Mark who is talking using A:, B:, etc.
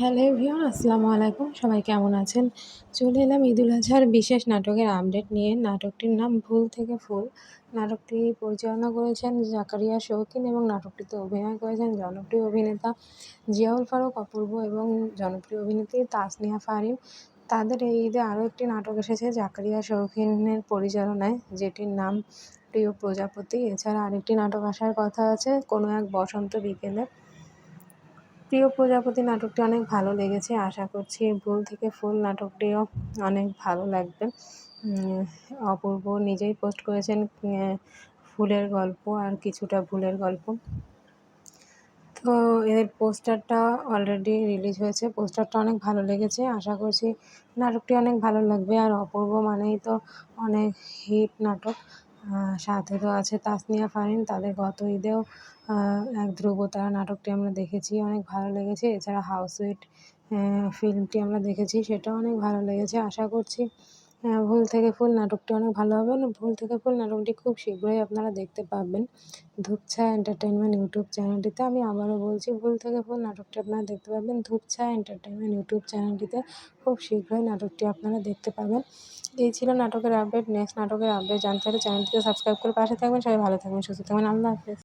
A: Hello everyone আসসালামু আলাইকুম। সবাই কেমন আছেন? চলে এলাম ঈদুল আজহার বিশেষ নাটকের আপডেট নিয়ে। নাটকটির নাম ভুল থেকে ফুল নাটকটি পরিচালনা করেছেন জাকারিয়া শৌখিন এবং নাটকটিতে অভিনয় করেছেন জনপ্রিয় অভিনেতা জিয়াউল ফারুক অপূর্ব এবং জনপ্রিয় অভিনেত্রী তাসনিয়া ফারিন তাদের এই ঈদে আরও একটি নাটক এসেছে জাকারিয়া শৌখিনের পরিচালনায়, যেটির নাম প্রিয় প্রজাপতি। এছাড়া আরেকটি নাটক আসার কথা আছে, কোনো এক বসন্ত বিকেলে। প্রিয় প্রজাপতি নাটকটি অনেক ভালো লেগেছে, আশা করছি ভুল থেকে ফুল নাটকটিও অনেক ভালো লাগবে। অপূর্ব নিজেই পোস্ট করেছেন ফুলের গল্প আর কিছুটা ভুলের গল্প। তো এর পোস্টারটা অলরেডি রিলিজ হয়েছে, পোস্টারটা অনেক ভালো লেগেছে, আশা করছি নাটকটি অনেক ভালো লাগবে। আর অপূর্ব মানেই তো অনেক হিট নাটক। সাথে তো আছে তাসনিয়া ফারিন, তাদের গত ঈদেও এক ধ্রুবতারা নাটকটি আমরা দেখেছি, অনেক ভালো লেগেছে। এছাড়া হাউসওয়েট ফিল্মটি আমরা দেখেছি, সেটাও অনেক ভালো লেগেছে, আশা করছি। ভুল থেকে ফুল নাটকটি অনেক ভালো হবে। ভুল থেকে ফুল নাটকটি খুব শীঘ্রই আপনারা দেখতে পাবেন ধূপছা এন্টারটেনমেন্ট ইউটিউব চ্যানেলটিতে। আমি আবারও বলছি, ভুল থেকে ফুল নাটকটি আপনারা দেখতে পাবেন ধূপছা এন্টারটেনমেন্ট ইউটিউব চ্যানেলটিতে। খুব শীঘ্রই নাটকটি আপনারা দেখতে পাবেন। এই ছিল নাটকের আপডেট। নেক্সট নাটকের আপডেট জানতে হলে চ্যানেলটিকে সাবস্ক্রাইব করে পাশে থাকবেন। সবাই ভালো থাকবেন, সুস্থ থাকবেন। আল্লাহ হাফেজ।